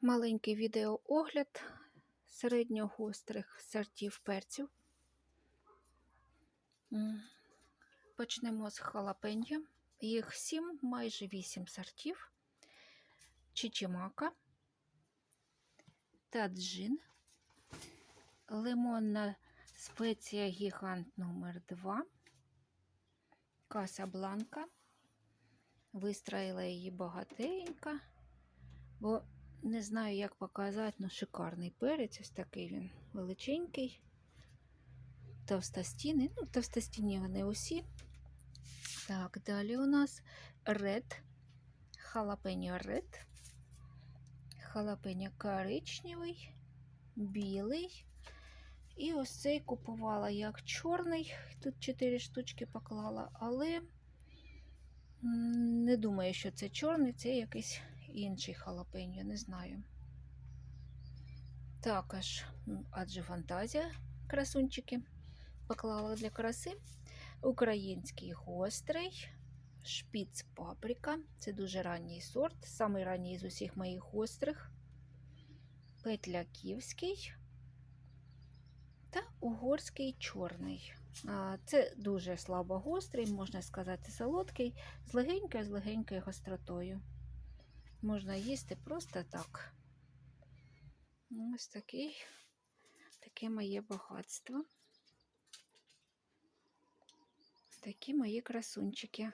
Маленький відеоогляд середньогострих сортів перців. Почнемо з халапеньо. Їх 7, майже 8 сортів. Чичимака, таджин, лимонна спеція гігант номер 2 Касабланка. Вистроїла її багатенько, бо не знаю, як показати, ну шикарний перець. Ось такий він величенький. Товстостіни. Ну, товстостінні вони усі. Так, далі у нас ред, халапеньо ред, халапеньо коричневий, білий. І ось цей купувала як чорний. Тут 4 штучки поклала, але не думаю, що це чорний, це якийсь інший халапеньо, не знаю. Також, адже фантазія, красунчики, поклала для краси. Український гострий, шпіц паприка. Це дуже ранній сорт, самий ранній з усіх моїх гострих. Петляківський та угорський чорний. Це дуже слабогострий, можна сказати, солодкий, з легенькою, з легенькою гостротою. Можна їсти просто так. Ось такий, таке моє багатство. Такі мої красунчики.